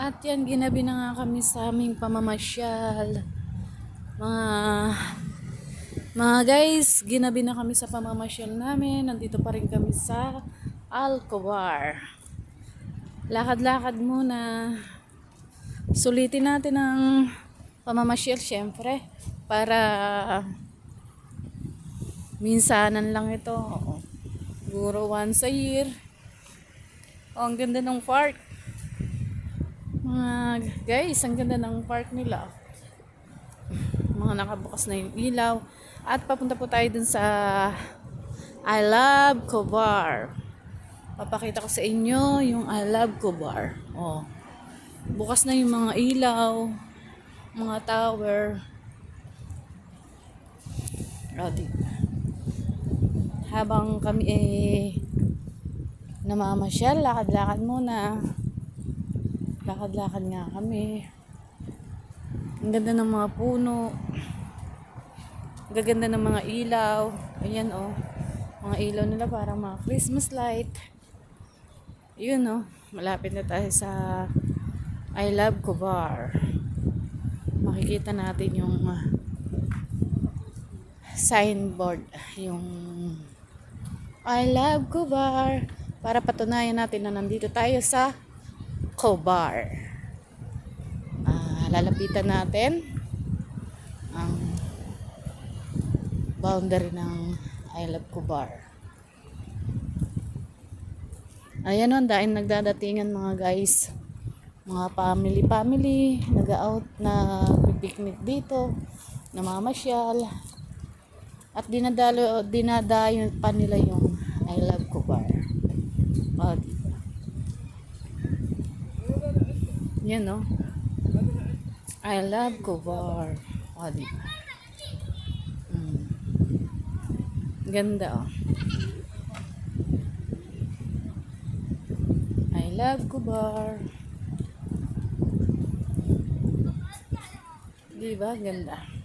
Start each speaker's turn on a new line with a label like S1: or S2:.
S1: At yan, ginabi na nga kami sa aming pamamasyal. Mga, mga guys, ginabi na kami sa pamamasyal namin. Nandito pa rin kami sa Alcobar. Lakad-lakad muna. Sulitin natin ang pamamasyal, syempre. Para minsanan lang ito. Siguro once a year. Oh, ang ganda ng park. Mga guys, ang ganda ng park nila. Mga nakabukas na yung ilaw. At papunta po tayo dun sa I Love Cobar. Papakita ko sa inyo yung I Love Cobar. Oh. Bukas na yung mga ilaw, mga tower. Diba? Habang kami eh namamasyal, lakad-lakad muna. Lakad-lakad nga kami. Ang ganda ng mga puno. Ang gaganda ng mga ilaw. Ayan oh. Mga ilaw nila parang mga Christmas light. Yun oh. Malapit na tayo sa I Love Cobar. Makikita natin yung uh, signboard. Yung I Love Cobar. Para patunayan natin na nandito tayo sa Cobar. Ah, lalapitan natin ang boundary ng I Love Cobar. Ayan o, dahil nagdadatingan mga guys. Mga family-family, nag-out na picnic dito, namamasyal. At dinadalo, dinadayo pa nila yung I Love Cobar. Oh, diba? Yan no. I love Cobar. O? Mm. Ganda oh. I love Cobar. Diba? Ganda.